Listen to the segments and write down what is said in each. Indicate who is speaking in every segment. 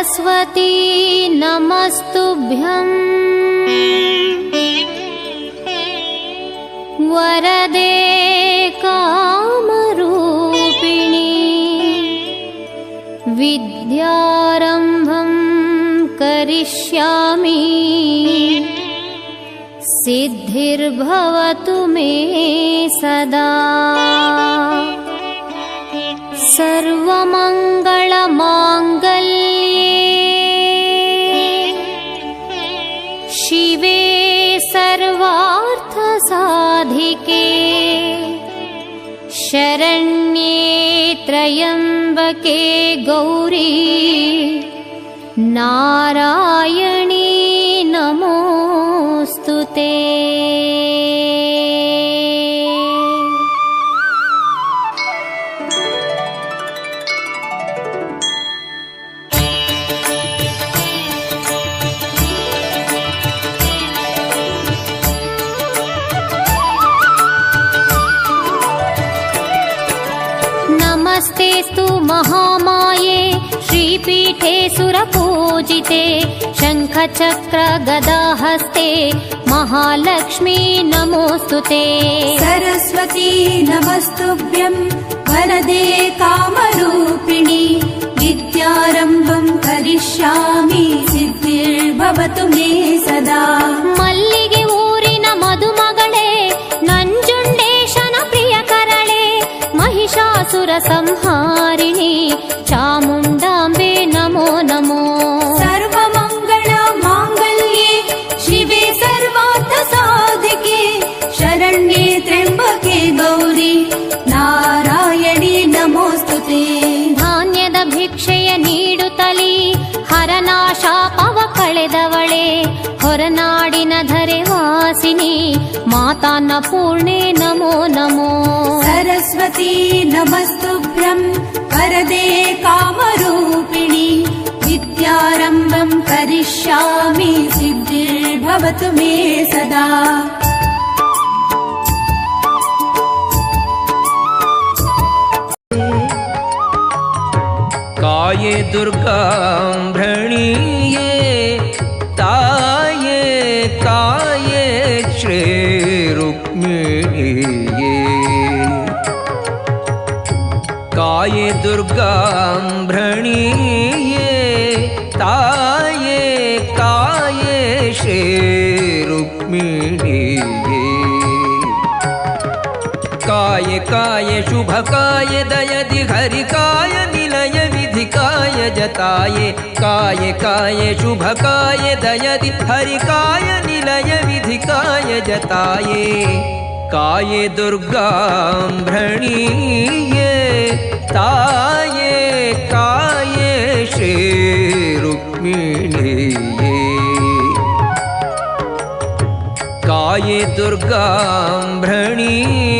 Speaker 1: सरस्वती नमस्तुभ्यम्। वरदे कामरूपिणि। विद्यारम्भं करिष्यामि। सिद्धिर्भवतु मे सदा। सर्वमङ्गलमाङ्गल्ये त्र्यम्बके गौरी। नारायणी नमोऽस्तु ते नमस्तेऽस्तु महामाये श्रीपीठे सुरपूजिते शङ्खचक्रगदाहस्ते महालक्ष्मी नमोऽस्तु ते।
Speaker 2: सरस्वती नमस्तुभ्यं वरदे कामरूपिणि विद्यारम्भं करिष्यामि सिद्धिर्भवतु मे सदा
Speaker 1: ಮಹಿಷಾಸುರ ಸಂಹಾರಿಣಿ ಚಾಮುಂಡಾಂಬೆ ನಮೋ ನಮೋ
Speaker 2: सर्वमङ्गल माङ्गल्ये शिवे सर्वार्थसाधिके शरण्ये त्र्यम्बके गौरी नारायणी नमोऽस्तु ते
Speaker 1: ಧಾನ್ಯದ ಭಿಕ್ಷೆಯ ನೀಡುತ್ತಲಿ ಹರನಾಶಾಪವ ಕಳೆದವಳೆ ಹೊರನಾಡಿನ ಧರೆ माता न पूर्णे नमो नमो।
Speaker 2: सरस्वती नमस्तुभ्रम् वरदे कामरूपिणि विद्यारम्भम् करिष्यामि सिद्धिर्भवतु मे सदा।
Speaker 3: काये दुर्गाम्भ्रणी काये दुर्गां भ्रणीये ताये काये श्रीरुक्मिणीये काय काय शुभकाय दयदि हरिकाय निलय विधि विधिकाय जताय। काय काय शुभकाय दयदि हरिकाय निलय विधिकाय जताये। काये दुर्गां भ्रणीये ताये काये श्रीरुक्मिणीये। काये दुर्गां भ्रणीये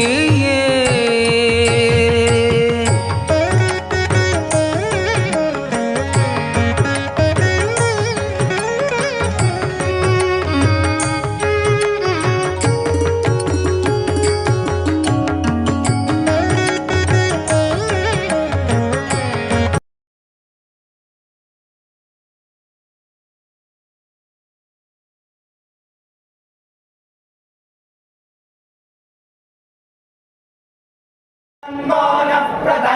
Speaker 4: జ్ఞానప్రద